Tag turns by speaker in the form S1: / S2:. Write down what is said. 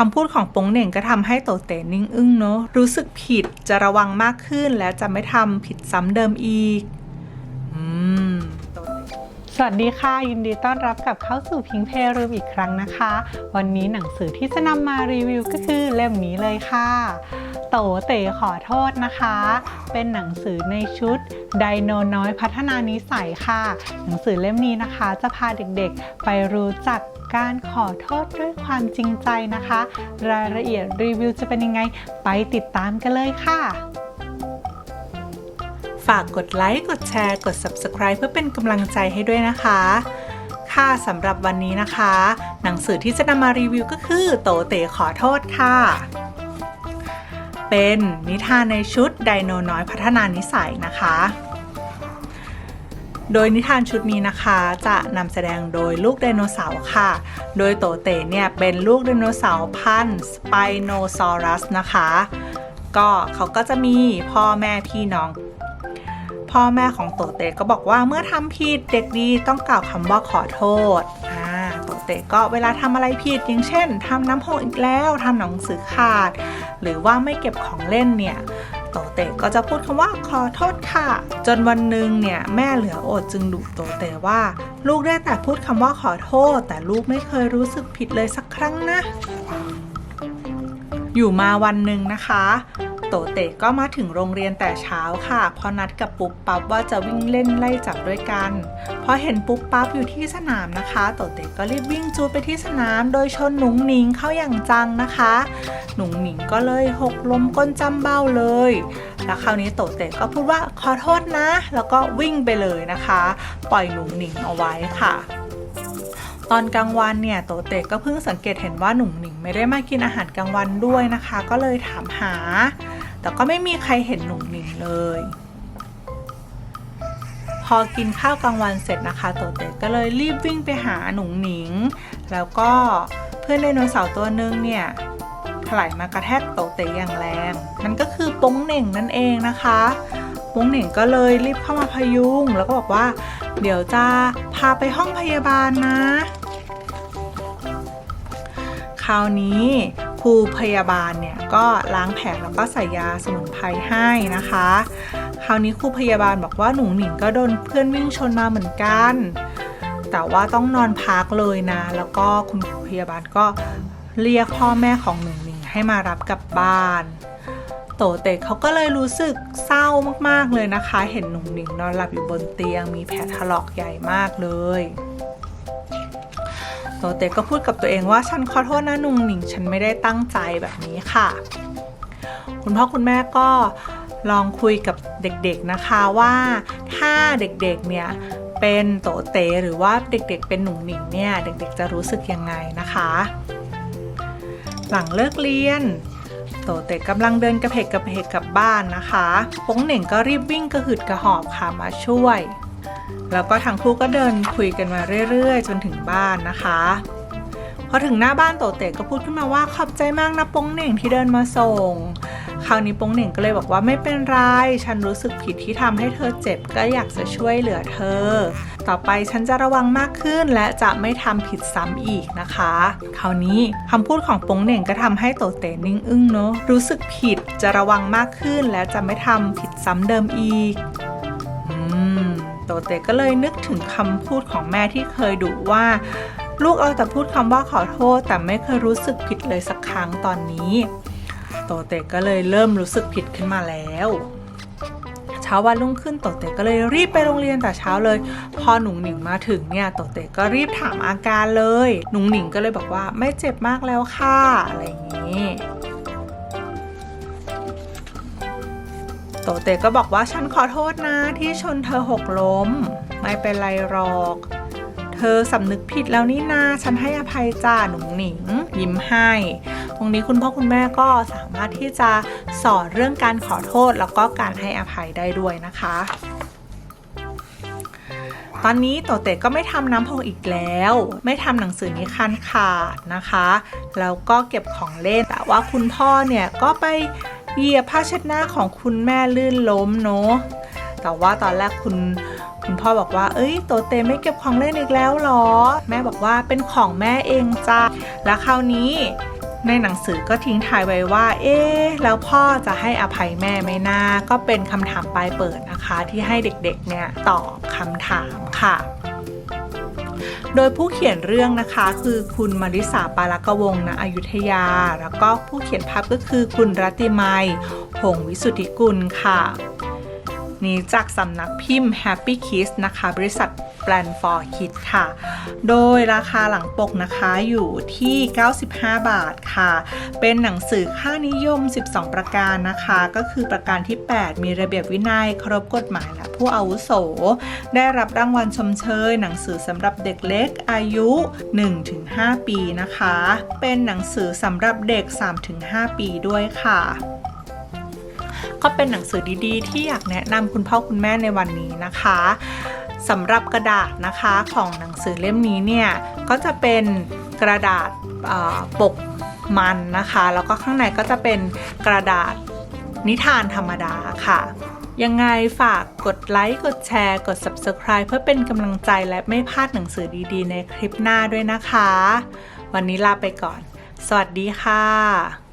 S1: คำพูดของปงเหน่งก็ทำให้โตเตนิ่งอึ้งเนาะรู้สึกผิดจะระวังมากขึ้นและจะไม่ทำผิดซ้ำเดิมอีกอืม
S2: สวัสดีค่ะ ยินดีต้อนรับกลับเข้าสู่พิงเพรูมอีกครั้งนะคะ วันนี้หนังสือที่จะนำมารีวิวก็คือเล่มนี้เลยค่ะ โตเตขอโทษนะคะ เป็นหนังสือในชุดไดโนน้อยพัฒนานิสัยค่ะ หนังสือเล่มนี้นะคะ จะพาเด็กๆ ไปรู้จัก การขอโทษด้วยความจริงใจนะคะ รายละเอียดรีวิวจะเป็นยังไง ไปติดตามกันเลยค่ะ
S1: ฝากกดไลค์ กดแชร์ กด Subscribe เพื่อเป็นกำลังใจให้ด้วยนะคะ ค่ะสำหรับวันนี้นะคะ หนังสือที่จะนำมารีวิวก็คือ โตเตขอโทษค่ะเป็นนิทานในชุดไดโนน้อยพัฒนานิสัยนะคะ โดยนิทานชุดนี้นะคะจะนำแสดงโดยลูกไดโนเสาร์ค่ะ โดยโตเตเนี่ยเป็นลูกไดโนเสาร์พันธุ์สไปโนซอรัสนะคะ ก็เขาก็จะมีพ่อแม่พี่น้องพ่อแม่ของโตเตก็บอกว่าเมื่อทำผิดเด็กดีต้องกล่าวคำว่าขอโทษอ่าโตเตก็เวลาทำอะไรผิดอย่างเช่นทำน้ำหกอีกแล้วทำหนังสือขาด หรือว่าไม่เก็บของเล่นเนี่ย โตเตก็จะพูดคำว่าขอโทษค่ะ จนวันหนึ่งเนี่ยแม่เหลืออดจึงดุโตเตว่า ลูกได้แต่พูดคำว่าขอโทษ แต่ลูกไม่เคยรู้สึกผิดเลยสักครั้งนะ อยู่มาวันหนึ่งนะคะ โตเตก็มาถึงโรงเรียนแต่เช้าค่ะ พอนัดกับปุ๊บปั๊บว่าจะวิ่งเล่นไล่จับด้วยกัน พอเห็นปุ๊บปั๊บอยู่ที่สนามนะคะ โตเตก็รีบวิ่งจูดไปที่สนาม โดยชนหนุ่งหนิงเข้าอย่างจังนะคะ หนุ่งหนิงก็เลยหกล้มก้นจำเบ้าเลย แล้วคราวนี้โตเตก็พูดว่าขอโทษนะ แล้วก็วิ่งไปเลยนะคะ ปล่อยหนุ่งหนิงเอาไว้ค่ะตอนกลางวันเนี่ยโตเตก็เพิ่งสังเกตเห็นว่าหนุ่งหนิงไม่ได้มากินอาหารกลางวันด้วยนะคะ ก็เลยถามหา แต่ก็ไม่มีใครเห็นหนุ่งหนิงเลย พอกินข้าวกลางวันเสร็จนะคะโตเตก็เลยรีบวิ่งไปหาหนุ่งหนิง แล้วก็เพื่อนไดโนเสาร์ตัวหนึงเนี่ยถลายมากระแทกโตเตอย่างแรง นั่นก็คือโป้งเหน่งนั่นเองนะคะโป้งเหน่งก็เลยรีบเข้ามาพยุงแล้วก็บอกว่า เดี๋ยวจะพาไปห้องพยาบาลนะ คราวนี้ ครูพยาบาลเนี่ยก็ล้างแผลแล้วก็ใส่ยาสมุนไพรให้นะคะ คราวนี้ครูพยาบาลบอกว่าหนุ่งหนิงก็โดนเพื่อนวิ่งชนมาเหมือนกัน แต่ว่าต้องนอนพักเลยนะ แล้วก็คุณครูพยาบาลก็เรียกพ่อแม่ของหนุ่งหนิงให้มารับกลับบ้าน โตเตเขาก็เลยรู้สึกเศร้ามากๆเลยนะคะ เห็นหนุ่งหนิงนอนหลับอยู่บนเตียง มีแผลถลอกใหญ่มากเลย โตเตก็พูดกับตัวเองว่าฉันขอโทษนะนุ่งหนิง ฉันไม่ได้ตั้งใจแบบนี้ค่ะ คุณพ่อคุณแม่ก็ลองคุยกับเด็กๆนะคะว่าถ้าเด็กๆเนี่ยเป็นโตเตหรือว่าเด็กๆเป็นหนุ่งหนิงเนี่ยเด็กๆจะรู้สึกยังไงนะคะ หลังเลิกเรียนโตเตกำลังเดินกระเพกกระเพกกลับบ้านนะคะป้งเหน่งก็รีบวิ่งกระหืดกระหอบค่ะมาช่วย แล้วก็ทั้งคู่ก็เดินคุยกันมาเรื่อยๆ จนถึงบ้านนะคะ พอถึงหน้าบ้านโตเตก็พูดขึ้นมาว่าขอบใจมากนะปงเหน่งที่เดินมาส่ง คราวนี้ปงเหน่งก็เลยบอกว่าไม่เป็นไร ฉันรู้สึกผิดที่ทำให้เธอเจ็บก็อยากจะช่วยเหลือเธอ ต่อไปฉันจะระวังมากขึ้นและจะไม่ทำผิดซ้ำอีกนะคะ คราวนี้คำพูดของปงเหน่งก็ทำให้โตเตนิ่งอึ้งเนอะรู้สึกผิดจะระวังมากขึ้นและจะไม่ทำผิดซ้ำเดิมอีก เตก็เลยนึกถึงคำพูดของแม่ที่เคยดุว่า ลูกเอาแต่พูดคำว่าขอโทษ แต่ไม่เคยรู้สึกผิดเลยสักครั้งตอนนี้ โตเตก็เลยเริ่มรู้สึกผิดขึ้นมาแล้วเช้าวันรุ่งขึ้นโตเตก็เลยรีบไปโรงเรียนแต่เช้าเลย พอหนุ่งหนิงมาถึงเนี่ยโตเตก็รีบถามอาการเลย หนุ่งหนิงก็เลยบอกว่าไม่เจ็บมากแล้วค่ะอะไรอย่างนี้ โตเตก็บอกว่าฉันขอโทษนะที่ชนเธอหกล้ม ไม่เป็นไรหรอก เธอสำนึกผิดแล้วนี่นาฉันให้อภัยจ้าหนุ่งหนิง ยิ้มให้ ตรงนี้คุณพ่อคุณแม่ก็สามารถที่จะสอนเรื่องการขอโทษแล้วก็การให้อภัยได้ด้วยนะคะ ตอนนี้โตเตก็ไม่ทำน้ำพองอีกแล้ว ไม่ทำหนังสือนิคันขาดนะคะ แล้วก็เก็บของเล่นแต่ว่าคุณพ่อเนี่ยก็ไป เหยียบผ้าเช็ดหน้าของคุณแม่ลื่นล้มเนาะแต่ว่าตอนแรกคุณคุณพ่อบอกว่า เอ้ย โตเตไม่เก็บของเล่นอีกแล้วหรอ แม่บอกว่าเป็นของแม่เองจ้าแล้วคราวนี้ในหนังสือก็ทิ้งท้ายไว้ว่า เอ๊ะแล้วพ่อจะให้อภัยแม่ไหมนาก็เป็นคำถามปลายเปิดนะคะ ที่ให้เด็กๆเนี่ยตอบคำถามค่ะ โดยผู้เขียนเรื่องนะคะ คือคุณมาริสาปาลกวงศ์ณอยุธยา แล้วก็ผู้เขียนภาพก็คือคุณรัติไมยหงวิสุทธิกุลค่ะ นี้จากสำนักพิมพ์ Happy Kiss นะคะ บริษัท Plan for Kids ค่ะ โดยราคาหลังปกนะคะอยู่ที่ 95 บาทค่ะ เป็นหนังสือค่านิยม 12 ประการนะคะ ก็คือประการที่ 8 มีระเบียบวินัย ครพกฎหมายและผู้อาวุโส ได้รับรางวัลชมเชย หนังสือสำหรับเด็กเล็กอายุ 1-5 ปีนะคะ เป็นหนังสือสำหรับเด็ก 3-5 ปีด้วยค่ะก็เป็นหนังสือดีๆ ที่อยากแนะนำคุณพ่อคุณแม่ในวันนี้นะคะ สำหรับกระดาษนะคะของหนังสือเล่มนี้เนี่ยก็จะเป็นกระดาษปกมันนะคะ แล้วก็ข้างในก็จะเป็นกระดาษนิทานธรรมดาค่ะยังไงฝากกดไลค์ กดแชร์ กด Subscribe เพื่อเป็นกำลังใจและไม่พลาดหนังสือดีๆ ในคลิปหน้าด้วยนะคะ วันนี้ลาไปก่อน สวัสดีค่ะ